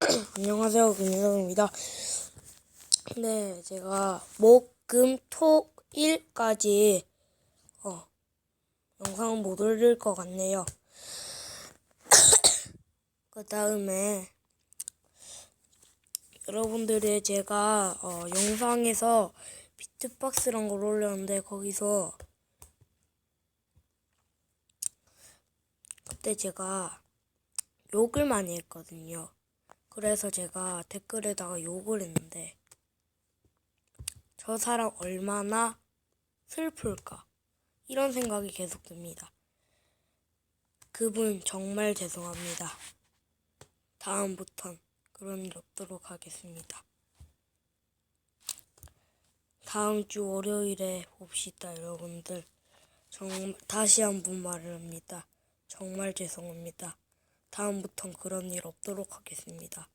안녕하세요, 김민성입니다. 네, 제가 목, 금, 토, 일까지 어, 영상 못 올릴 것 같네요. 그 다음에 여러분들의 제가 어, 영상에서 비트박스란 걸 올렸는데 거기서 그때 제가 욕을 많이 했거든요. 그래서 제가 댓글에다가 욕을 했는데 저 사람 얼마나 슬플까 이런 생각이 계속 듭니다. 그분 정말 죄송합니다. 다음부턴 그런 일 없도록 하겠습니다. 다음 주 월요일에 봅시다, 여러분들. 정말 다시 한 번 말을 합니다. 정말 죄송합니다. 다음부턴 그런 일 없도록 하겠습니다.